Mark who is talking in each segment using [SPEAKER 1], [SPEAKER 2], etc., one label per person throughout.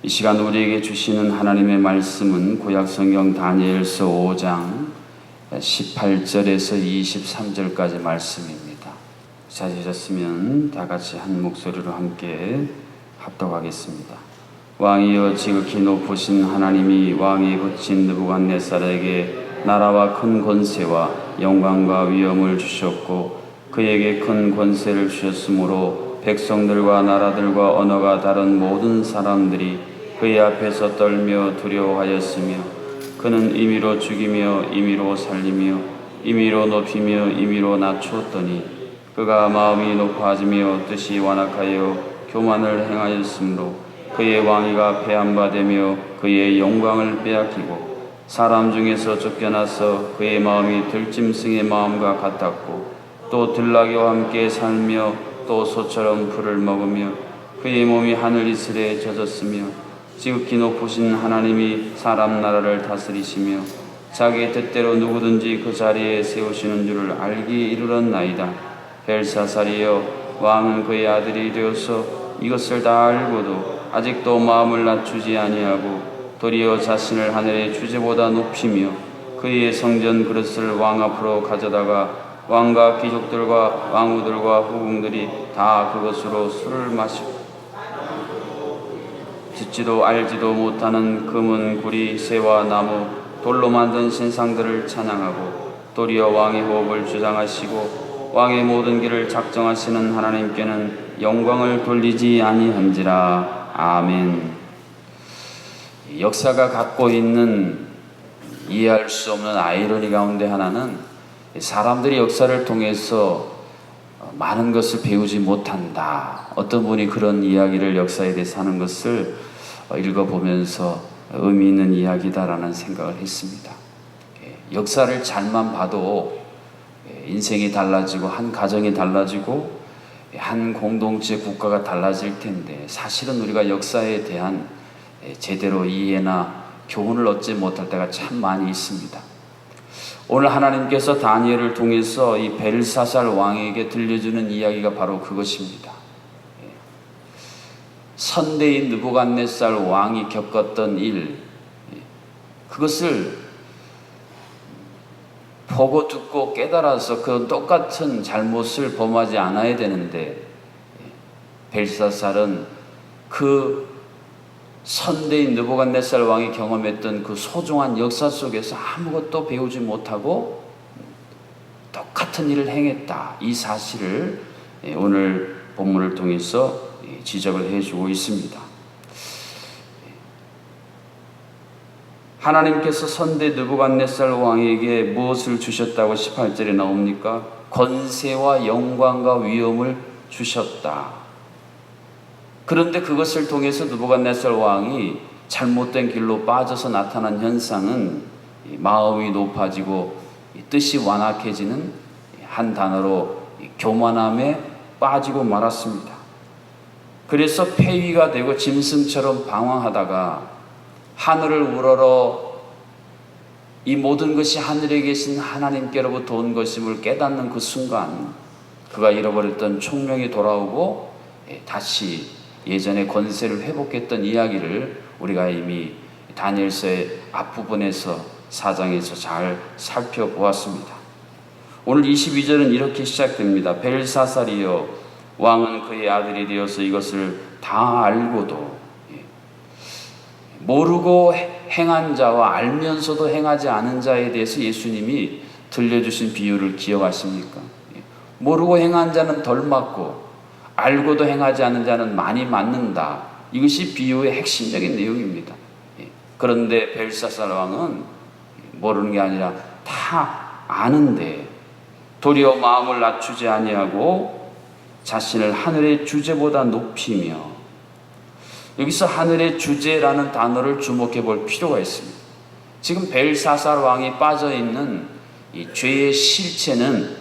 [SPEAKER 1] 이 시간 우리에게 주시는 하나님의 말씀은 구약성경 다니엘서 5장 18절에서 23절까지 말씀입니다. 찾으셨으면 다 같이 한 목소리로 함께 합독하겠습니다. 왕이여 지극히 높으신 하나님이 왕이 붙인 느부갓네살에게 나라와 큰 권세와 영광과 위엄을 주셨고 그에게 큰 권세를 주셨으므로 백성들과 나라들과 언어가 다른 모든 사람들이 그의 앞에서 떨며 두려워하였으며 그는 임의로 죽이며 임의로 살리며 임의로 높이며 임의로 낮추었더니 그가 마음이 높아지며 뜻이 완악하여 교만을 행하였으므로 그의 왕위가 폐한바되며 그의 영광을 빼앗기고 사람 중에서 쫓겨나서 그의 마음이 들짐승의 마음과 같았고 또 들나귀와 함께 살며 또 소처럼 풀을 먹으며 그의 몸이 하늘 이슬에 젖었으며 지극히 높으신 하나님이 사람 나라를 다스리시며 자기 뜻대로 누구든지 그 자리에 세우시는 줄을 알기 이르렀나이다. 벨사살이여 왕은 그의 아들이 되어서 이것을 다 알고도 아직도 마음을 낮추지 아니하고 도리어 자신을 하늘의 주제보다 높이며 그의 성전 그릇을 왕 앞으로 가져다가 왕과 귀족들과 왕후들과 후궁들이 다 그것으로 술을 마시고 듣지도 알지도 못하는 금은 구리 새와 나무 돌로 만든 신상들을 찬양하고 도리어 왕의 호흡을 주장하시고 왕의 모든 길을 작정하시는 하나님께는 영광을 돌리지 아니한지라 아멘. 역사가 갖고 있는 이해할 수 없는 아이러니 가운데 하나는 사람들이 역사를 통해서 많은 것을 배우지 못한다. 어떤 분이 그런 이야기를 역사에 대해서 하는 것을 읽어보면서 의미 있는 이야기다라는 생각을 했습니다. 예, 역사를 잘만 봐도 예, 인생이 달라지고 한 가정이 달라지고 예, 한 공동체 국가가 달라질 텐데 사실은 우리가 역사에 대한 제대로 이해나 교훈을 얻지 못할 때가 참 많이 있습니다. 오늘 하나님께서 다니엘을 통해서 이 벨사살 왕에게 들려주는 이야기가 바로 그것입니다. 예. 선대인 느부갓네살 왕이 겪었던 일, 예. 그것을 보고 듣고 깨달아서 그 똑같은 잘못을 범하지 않아야 되는데 예. 벨사살은 그 선대인 느부갓네살 왕이 경험했던 그 소중한 역사 속에서 아무것도 배우지 못하고 똑같은 일을 행했다. 이 사실을 예, 오늘 본문을 통해서 예, 지적을 해주고 있습니다. 하나님께서 선대 느부갓네살 왕에게 무엇을 주셨다고 18절에 나옵니까? 권세와 영광과 위엄을 주셨다. 그런데 그것을 통해서 느부갓네살 왕이 잘못된 길로 빠져서 나타난 현상은 마음이 높아지고 뜻이 완악해지는 한 단어로 교만함에 빠지고 말았습니다. 그래서 폐위가 되고 짐승처럼 방황하다가 하늘을 우러러 이 모든 것이 하늘에 계신 하나님께로부터 온 것임을 깨닫는 그 순간 그가 잃어버렸던 총명이 돌아오고 다시 예전의 권세를 회복했던 이야기를 우리가 이미 다니엘서의 앞부분에서 사장에서 잘 살펴보았습니다. 오늘 22절은 이렇게 시작됩니다. 벨사살이여 왕은 그의 아들이 되어서 이것을 다 알고도 예, 모르고 행한 자와 알면서도 행하지 않은 자에 대해서 예수님이 들려주신 비유를 기억하십니까? 예, 모르고 행한 자는 덜 맞고 알고도 행하지 않는 자는 많이 맞는다. 이것이 비유의 핵심적인 내용입니다. 예, 그런데 벨사살 왕은 모르는 게 아니라 다 아는데 도리어 마음을 낮추지 아니하고 자신을 하늘의 주제보다 높이며 여기서 하늘의 주제라는 단어를 주목해 볼 필요가 있습니다. 지금 벨사살 왕이 빠져 있는 이 죄의 실체는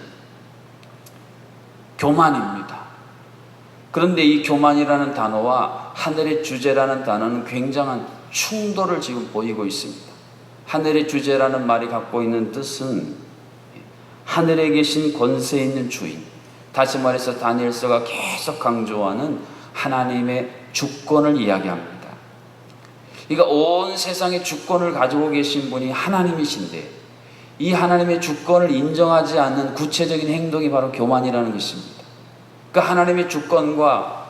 [SPEAKER 1] 교만입니다. 그런데 이 교만이라는 단어와 하늘의 주제라는 단어는 굉장한 충돌을 지금 보이고 있습니다. 하늘의 주제라는 말이 갖고 있는 뜻은 하늘에 계신 권세 있는 주인. 다시 말해서 다니엘서가 계속 강조하는 하나님의 주권을 이야기합니다. 그러니까 온 세상의 주권을 가지고 계신 분이 하나님이신데 이 하나님의 주권을 인정하지 않는 구체적인 행동이 바로 교만이라는 것입니다. 그 하나님의 주권과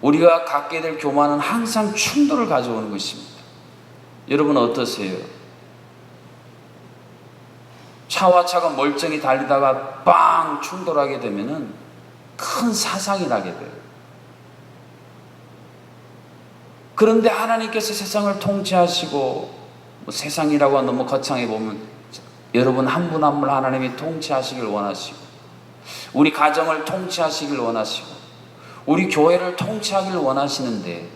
[SPEAKER 1] 우리가 갖게 될 교만은 항상 충돌을 가져오는 것입니다. 여러분 어떠세요? 차와 차가 멀쩡히 달리다가 빵 충돌하게 되면은 큰 사상이 나게 돼요. 그런데 하나님께서 세상을 통치하시고 뭐 세상이라고 너무 거창해 보면 여러분 한 분 한 분 하나님이 통치하시길 원하시고 우리 가정을 통치하시길 원하시고 우리 교회를 통치하길 원하시는데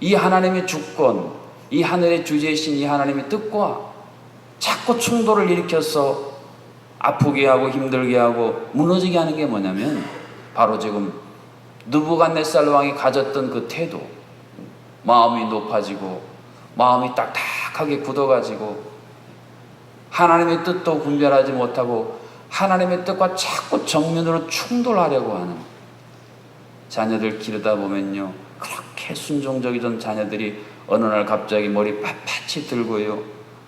[SPEAKER 1] 이 하나님의 주권, 이 하늘의 주제이신 이 하나님의 뜻과 자꾸 충돌을 일으켜서 아프게 하고 힘들게 하고 무너지게 하는 게 뭐냐면 바로 지금 느부갓네살 왕이 가졌던 그 태도, 마음이 높아지고 마음이 딱딱하게 굳어가지고 하나님의 뜻도 분별하지 못하고 하나님의 뜻과 자꾸 정면으로 충돌하려고 하는 자녀들 기르다 보면요. 그렇게 순종적이던 자녀들이 어느 날 갑자기 머리 빳빳이 들고요.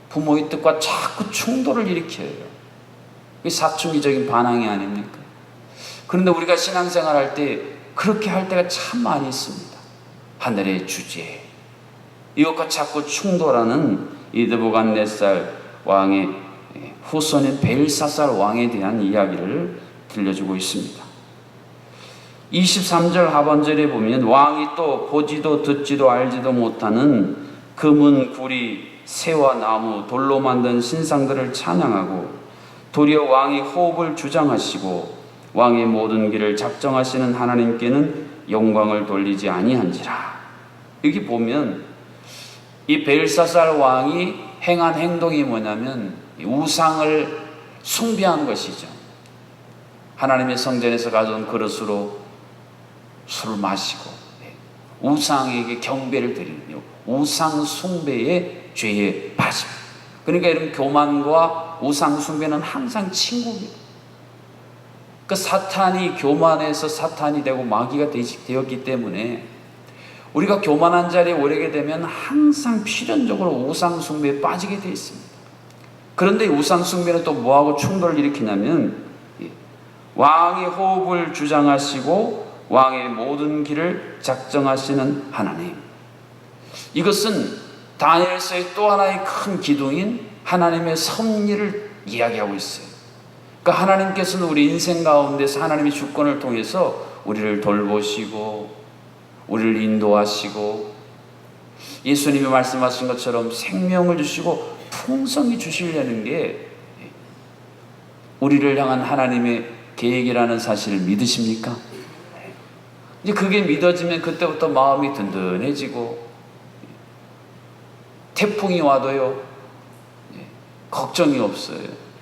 [SPEAKER 1] 부모의 뜻과 자꾸 충돌을 일으켜요. 그게 사춘기적인 반항이 아닙니까? 그런데 우리가 신앙생활 할때 그렇게 할 때가 참 많이 있습니다. 하늘의 주제. 이것과 자꾸 충돌하는 이드부간네살 왕의 후손인 벨사살 왕에 대한 이야기를 들려주고 있습니다. 23절 하반절에 보면 왕이 또 보지도 듣지도 알지도 못하는 금은 구리 새와 나무 돌로 만든 신상들을 찬양하고 도리어 왕이 호흡을 주장하시고 왕의 모든 길을 작정하시는 하나님께는 영광을 돌리지 아니한지라. 여기 보면 이 벨사살 왕이 행한 행동이 뭐냐면 우상을 숭배한 것이죠. 하나님의 성전에서 가져온 그릇으로 술을 마시고 네. 우상에게 경배를 드리는 우상 숭배의 죄에 빠짐. 그러니까 이런 교만과 우상 숭배는 항상 친구입니다. 그 사탄이 교만해서 사탄이 되고 마귀가 되었기 때문에 우리가 교만한 자리에 오르게 되면 항상 필연적으로 우상 숭배에 빠지게 되어 있습니다. 그런데 우상 숭배는 또 뭐하고 충돌을 일으키냐면 왕의 호흡을 주장하시고 왕의 모든 길을 작정하시는 하나님. 이것은 다니엘서의 또 하나의 큰 기둥인 하나님의 섭리를 이야기하고 있어요. 그러니까 하나님께서는 우리 인생 가운데서 하나님의 주권을 통해서 우리를 돌보시고 우리를 인도하시고 예수님이 말씀하신 것처럼 생명을 주시고 풍성히 주시려는 게 우리를 향한 하나님의 계획이라는 사실을 믿으십니까? 이제 그게 믿어지면 그때부터 마음이 든든해지고 태풍이 와도요 걱정이 없어요.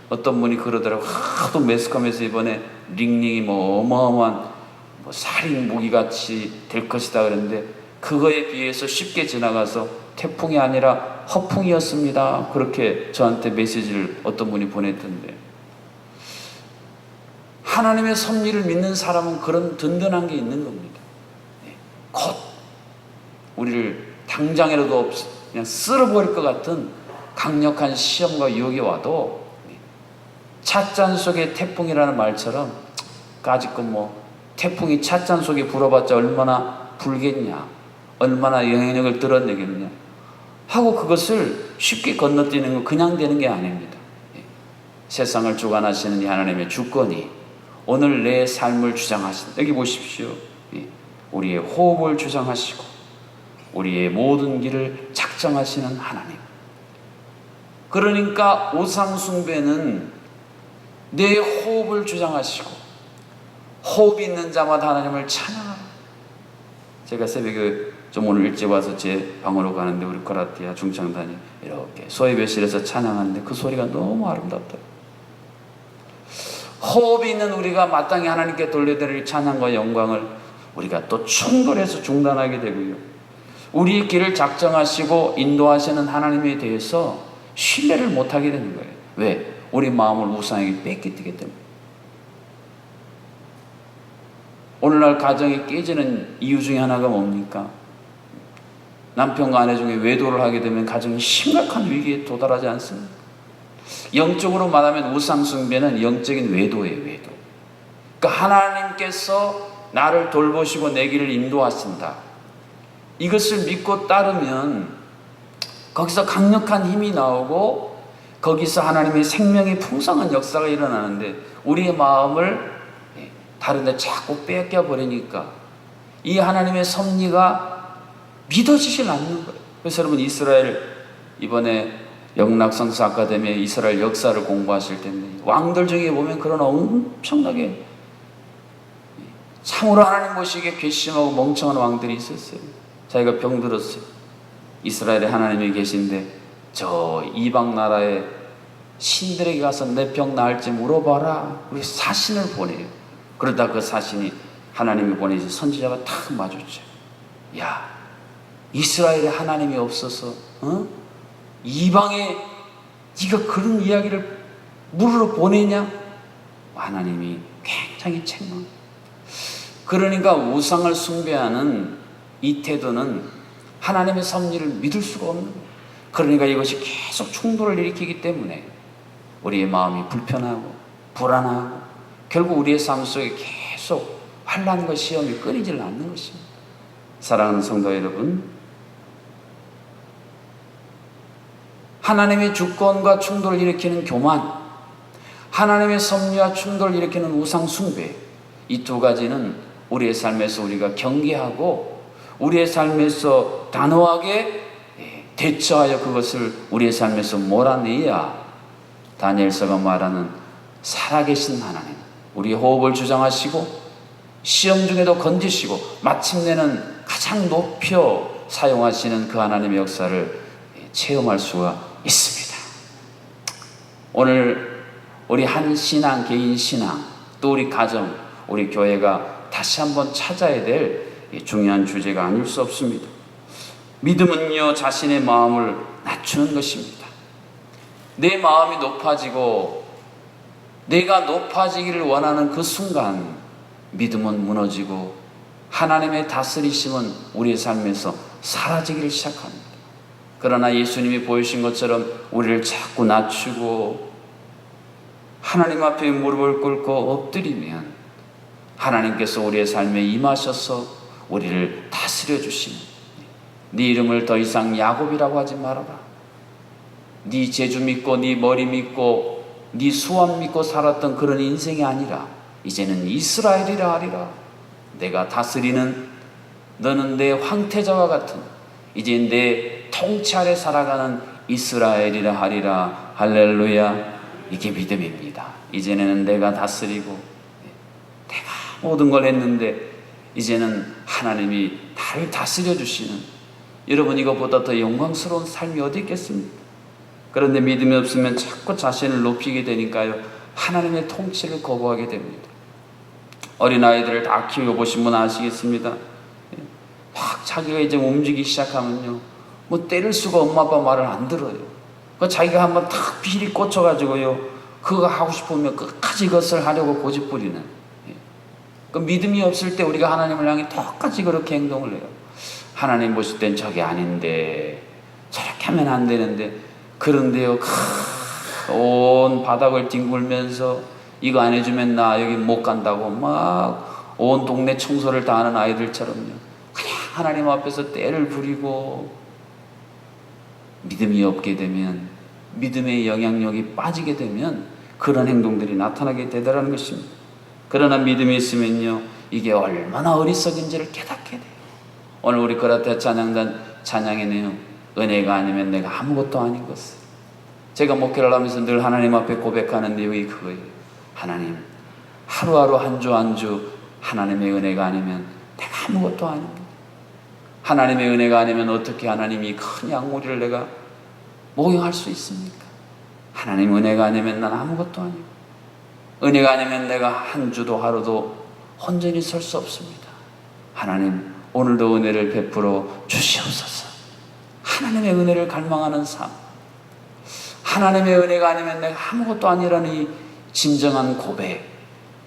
[SPEAKER 1] 어떤 분이 그러더라고 하도 매스컴에서 이번에 링링이 뭐 어마어마한 뭐 살인 무기 같이 될 것이다 그랬는데 그거에 비해서 쉽게 지나가서 태풍이 아니라 허풍이었습니다. 그렇게 저한테 메시지를 어떤 분이 보냈던데 하나님의 섭리를 믿는 사람은 그런 든든한 게 있는 겁니다. 네. 곧 우리를 당장이라도 없 그냥 쓸어버릴 것 같은 강력한 시험과 유혹이 와도 네. 찻잔 속의 태풍이라는 말처럼 까짓 건뭐 태풍이 찻잔 속에 불어봤자 얼마나 불겠냐, 얼마나 영향력을 드러내겠냐 하고 그것을 쉽게 건너뛰는 건 그냥 되는 게 아닙니다. 예. 세상을 주관하시는 이 하나님의 주권이 오늘 내 삶을 주장하신 여기 보십시오. 예. 우리의 호흡을 주장하시고 우리의 모든 길을 작정하시는 하나님. 그러니까 우상숭배는 내 호흡을 주장하시고 호흡 있는 자마다 하나님을 찬양하라. 제가 새벽에 좀 오늘 일찍 와서 제 방으로 가는데 우리 코라티아 중창단이 이렇게 소예배실에서 찬양하는데 그 소리가 너무 아름답다. 호흡이 있는 우리가 마땅히 하나님께 돌려드릴 찬양과 영광을 우리가 또 충돌해서 중단하게 되고요. 우리의 길을 작정하시고 인도하시는 하나님에 대해서 신뢰를 못하게 되는 거예요. 왜? 우리 마음을 우상에게 뺏기기 때문에. 오늘날 가정이 깨지는 이유 중에 하나가 뭡니까? 남편과 아내 중에 외도를 하게 되면 가정이 심각한 위기에 도달하지 않습니까? 영적으로 말하면 우상숭배는 영적인 외도예요, 외도. 그러니까 하나님께서 나를 돌보시고 내 길을 인도하신다. 이것을 믿고 따르면 거기서 강력한 힘이 나오고 거기서 하나님의 생명의 풍성한 역사가 일어나는데 우리의 마음을 다른 데 자꾸 뺏겨 버리니까 이 하나님의 섭리가 믿어지질 않는 거예요. 그래서 여러분 이스라엘 이번에 영락성서 아카데미에 이스라엘 역사를 공부하실 텐데 왕들 중에 보면 그런 엄청나게 참으로 하나님 보시기에 괘씸하고 멍청한 왕들이 있었어요. 자기가 병들었어요. 이스라엘에 하나님이 계신데 저 이방 나라의 신들에게 가서 내 병 나을지 물어봐라. 우리 사신을 보내요. 그러다 그 사신이 하나님이 보내신 선지자가 탁 마주쳐. 야, 이스라엘에 하나님이 없어서 어? 이방에 네가 그런 이야기를 물으러 보내냐? 하나님이 굉장히 책망. 그러니까 우상을 숭배하는 이 태도는 하나님의 섭리를 믿을 수가 없는 거예요. 그러니까 이것이 계속 충돌을 일으키기 때문에 우리의 마음이 불편하고 불안하고 결국 우리의 삶 속에 계속 환란과 시험이 끊이질 않는 것입니다. 사랑하는 성도 여러분, 하나님의 주권과 충돌을 일으키는 교만, 하나님의 섭리와 충돌을 일으키는 우상 숭배, 이 두 가지는 우리의 삶에서 우리가 경계하고 우리의 삶에서 단호하게 대처하여 그것을 우리의 삶에서 몰아내야 다니엘서가 말하는 살아계신 하나님, 우리의 호흡을 주장하시고 시험 중에도 건지시고 마침내는 가장 높여 사용하시는 그 하나님의 역사를 체험할 수가 있습니다. 오늘 우리 한 신앙, 개인 신앙, 또 우리 가정, 우리 교회가 다시 한번 찾아야 될 중요한 주제가 아닐 수 없습니다. 믿음은요, 자신의 마음을 낮추는 것입니다. 내 마음이 높아지고 내가 높아지기를 원하는 그 순간 믿음은 무너지고 하나님의 다스리심은 우리의 삶에서 사라지기를 시작합니다. 그러나 예수님이 보이신 것처럼 우리를 자꾸 낮추고 하나님 앞에 무릎을 꿇고 엎드리면 하나님께서 우리의 삶에 임하셔서 우리를 다스려 주시는 네 이름을 더 이상 야곱이라고 하지 말아라. 네 재주 믿고 네 머리 믿고 네 수완 믿고 살았던 그런 인생이 아니라 이제는 이스라엘이라 하리라. 내가 다스리는 너는 내 황태자와 같은 이제 내 아래 살아가는 이스라엘이라 하리라. 할렐루야. 이게 믿음입니다. 이제는 내가 다스리고 내가 모든 걸 했는데 이제는 하나님이 나를 다스려 주시는 여러분 이것보다 더 영광스러운 삶이 어디 있겠습니까? 그런데 믿음이 없으면 자꾸 자신을 높이게 되니까요. 하나님의 통치를 거부하게 됩니다. 어린아이들을 다 키워보신 분 아시겠습니다. 막 자기가 이제 움직이기 시작하면요. 뭐 때릴 수가 엄마 아빠 말을 안 들어요. 그 자기가 한번 탁 비리 꽂혀가지고요. 그거 하고 싶으면 끝까지 그것을 하려고 고집부리는. 그 믿음이 없을 때 우리가 하나님을 향해 똑같이 그렇게 행동을 해요. 하나님 보실 땐 저게 아닌데 저렇게 하면 안 되는데 그런데요. 온 바닥을 뒹굴면서 이거 안 해주면 나 여기 못 간다고 막 온 동네 청소를 다 하는 아이들처럼요. 하나님 앞에서 때를 부리고 믿음이 없게 되면 믿음의 영향력이 빠지게 되면 그런 행동들이 나타나게 되더라는 것입니다. 그러나 믿음이 있으면요. 이게 얼마나 어리석은지를 깨닫게 돼요. 오늘 우리 거라테 찬양단 찬양의 내용 은혜가 아니면 내가 아무것도 아닌 것을 제가 목회를 하면서 늘 하나님 앞에 고백하는 내용이 그거예요. 하나님 하루하루 한 주 한 주 하나님의 은혜가 아니면 내가 아무것도 아닙니다. 하나님의 은혜가 아니면 어떻게 하나님이 큰 양무리를 내가 목용할 수 있습니까? 하나님 은혜가 아니면 난 아무것도 아니고 은혜가 아니면 내가 한 주도 하루도 혼전히 설 수 없습니다. 하나님 오늘도 은혜를 베풀어 주시옵소서. 하나님의 은혜를 갈망하는 삶. 하나님의 은혜가 아니면 내가 아무것도 아니라는 이 진정한 고백.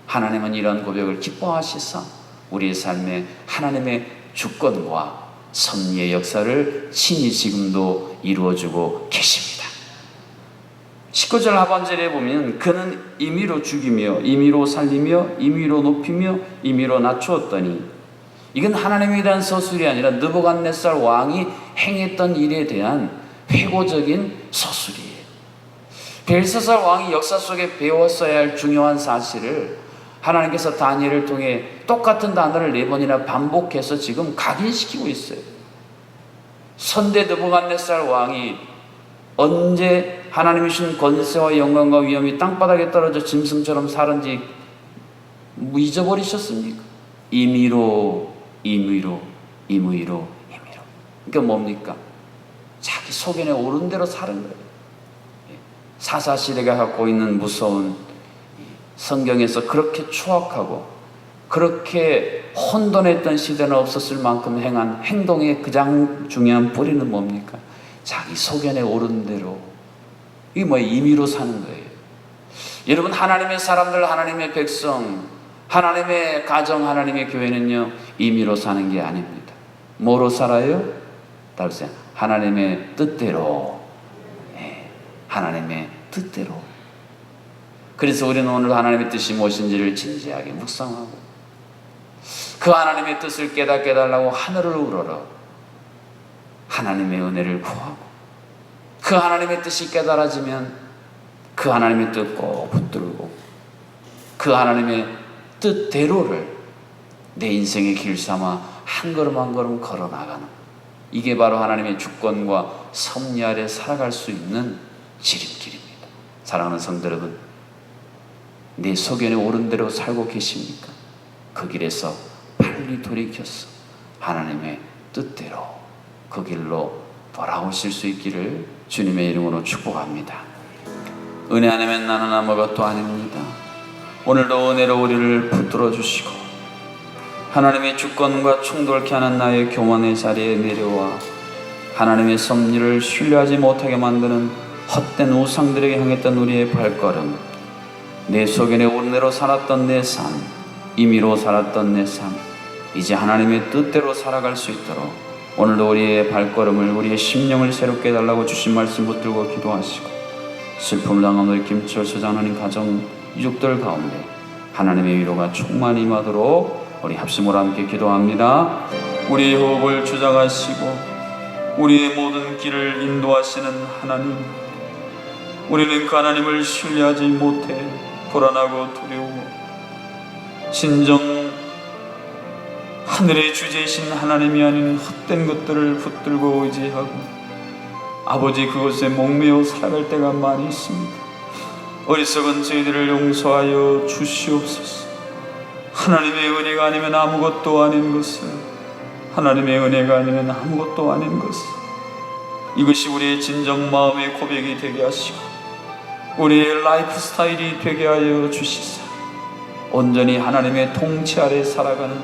[SPEAKER 1] 하나님은 이런 고백을 기뻐하시사 우리의 삶에 하나님의 주권과 섭리의 역사를 친히 지금도 이루어주고 계십니다. 19절 하반절에 보면 그는 임의로 죽이며 임의로 살리며 임의로 높이며 임의로 낮추었더니 이건 하나님에 대한 서술이 아니라 느부갓네살 왕이 행했던 일에 대한 회고적인 서술이에요. 벨사살 왕이 역사 속에 배웠어야 할 중요한 사실을 하나님께서 다니엘을 통해 똑같은 단어를 네 번이나 반복해서 지금 각인시키고 있어요. 선대 느부갓네살 왕이 언제 하나님이 주신 권세와 영광과 위엄이 땅바닥에 떨어져 짐승처럼 살은지 잊어버리셨습니까? 임의로 임의로 임의로 임의로 그러니까 뭡니까? 자기 소견에 오른 대로 사는 거예요. 사사시대가 갖고 있는 무서운 성경에서 그렇게 추악하고 그렇게 혼돈했던 시대는 없었을 만큼 행한 행동의 가장 중요한 뿌리는 뭡니까? 자기 소견에 오른 대로 이게 뭐 임의로 사는 거예요. 여러분 하나님의 사람들, 하나님의 백성, 하나님의 가정, 하나님의 교회는요 임의로 사는 게 아닙니다. 뭐로 살아요? 따르세요. 하나님의 뜻대로, 예, 하나님의 뜻대로. 그래서 우리는 오늘 하나님의 뜻이 무엇인지를 진지하게 묵상하고 그 하나님의 뜻을 깨닫게 달라고 하늘을 우러러 하나님의 은혜를 구하고 그 하나님의 뜻이 깨달아지면 그 하나님의 뜻 꼭 붙들고 그 하나님의 뜻대로를 내 인생의 길 삼아 한 걸음 한 걸음 걸어 나가는 이게 바로 하나님의 주권과 섭리 아래 살아갈 수 있는 지름길입니다. 사랑하는 성도 여러분, 내 소견에 오른 대로 살고 계십니까? 그 길에서 빨리 돌이켜서 하나님의 뜻대로 그 길로 돌아오실 수 있기를 주님의 이름으로 축복합니다. 은혜 아니면 나는 아무것도 아닙니다. 오늘도 은혜로 우리를 붙들어 주시고 하나님의 주권과 충돌케 하는 나의 교만의 자리에 내려와 하나님의 섭리를 신뢰하지 못하게 만드는 헛된 우상들에게 향했던 우리의 발걸음 내 소견에 오른 대로 살았던 내 삶, 임의로 살았던 내 삶, 이제 하나님의 뜻대로 살아갈 수 있도록 오늘도 우리의 발걸음을 우리의 심령을 새롭게 해달라고 주신 말씀 붙들고 기도하시고 슬픔을 당한 우리 김철수 장로님 가정 유족들 가운데 하나님의 위로가 충만히 임하도록 우리 합심으로 함께 기도합니다. 우리의 호흡을 주장하시고 우리의 모든 길을 인도하시는 하나님 우리는 그 하나님을 신뢰하지 못해 불안하고 두려워 진정 하늘의 주제이신 하나님이 아닌 헛된 것들을 붙들고 의지하고 아버지 그것에 목매어 살아갈 때가 많이 있습니다. 어리석은 저희들을 용서하여 주시옵소서. 하나님의 은혜가 아니면 아무것도 아닌 것을 하나님의 은혜가 아니면 아무것도 아닌 것을 이것이 우리의 진정 마음의 고백이 되게 하시고 우리의 라이프 스타일이 되게 하여 주시사. 온전히 하나님의 통치 아래 살아가는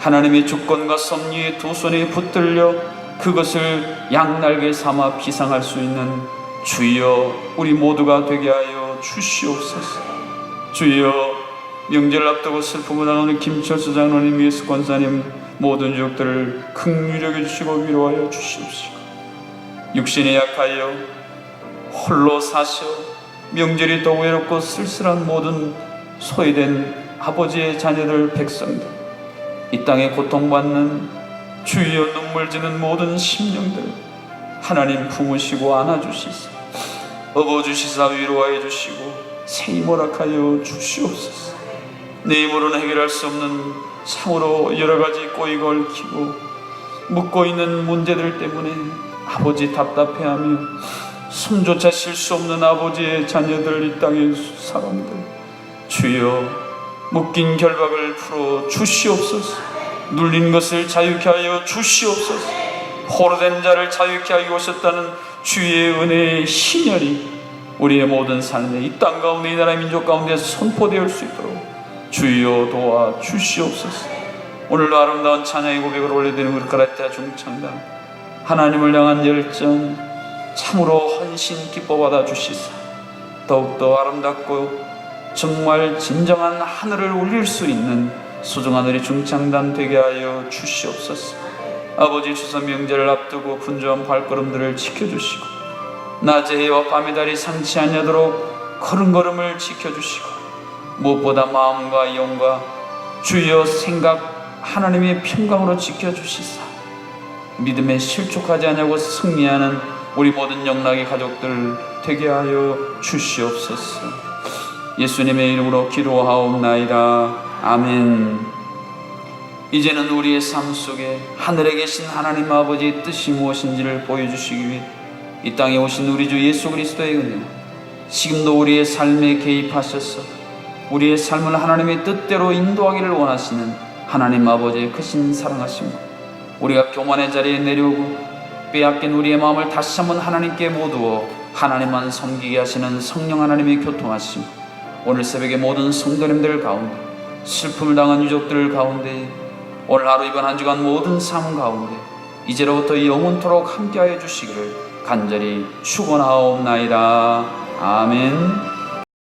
[SPEAKER 1] 하나님의 주권과 섭리의 두 손에 붙들려 그것을 양날개 삼아 비상할 수 있는 주여 우리 모두가 되게 하여 주시옵소서. 주여 명절 앞두고 슬픔을 당하는 김철수 장로님 위에서 권사님 모든 유족들을 극률하게 주시고 위로하여 주시옵시고 육신이 약하여 홀로 사셔 명절이 더 외롭고 쓸쓸한 모든 소외된 아버지의 자녀들 백성들 이 땅에 고통받는 주여 눈물 지는 모든 심령들 하나님 품으시고 안아주시사 업어주시사 위로하여 주시고 새 힘을 허락하여 주시옵소서. 내 힘으로는 해결할 수 없는 참으로 여러 가지 꼬이고 얽히고 묻고 있는 문제들 때문에 아버지 답답해하며 숨조차 쉴 수 없는 아버지의 자녀들 이 땅의 사람들 주여 묶인 결박을 풀어 주시옵소서. 눌린 것을 자유케 하여 주시옵소서. 포로된 자를 자유케 하기 오셨다는 주의 은혜의 신혈이 우리의 모든 삶에 이 땅 가운데 이 나라 민족 가운데 선포되어 수 있도록 주여 도와 주시옵소서. 오늘도 아름다운 찬양의 고백을 올려드리는 우리 가라떼아 중창단 하나님을 향한 열정 참으로 헌신 기뻐 받아 주시사. 더욱더 아름답고 정말 진정한 하늘을 울릴 수 있는 소중한 우리 중창단 되게 하여 주시옵소서. 아버지 추석 명절을 앞두고 분주한 발걸음들을 지켜주시고 낮의 해와 밤의 달이 상치 않도록 걸음걸음을 지켜주시고 무엇보다 마음과 영과 주여 생각 하나님의 평강으로 지켜주시사. 믿음에 실족하지 않냐고 승리하는 우리 모든 영락의 가족들 되게 하여 주시옵소서. 예수님의 이름으로 기도하옵나이다. 아멘. 이제는 우리의 삶 속에 하늘에 계신 하나님 아버지의 뜻이 무엇인지를 보여주시기 위해 이 땅에 오신 우리 주 예수 그리스도의 은혜와 지금도 우리의 삶에 개입하셔서 우리의 삶을 하나님의 뜻대로 인도하기를 원하시는 하나님 아버지의 크신 사랑하심과 우리가 교만의 자리에 내려오고 빼앗긴 우리의 마음을 다시 한번 하나님께 모두어 하나님만 섬기게 하시는 성령 하나님의 교통하심 오늘 새벽에 모든 성도님들 가운데 슬픔을 당한 유족들 가운데 오늘 하루 이번 한 주간 모든 삶 가운데 이제로부터 영원토록 함께하여 주시기를 간절히 축원하옵나이다 아멘.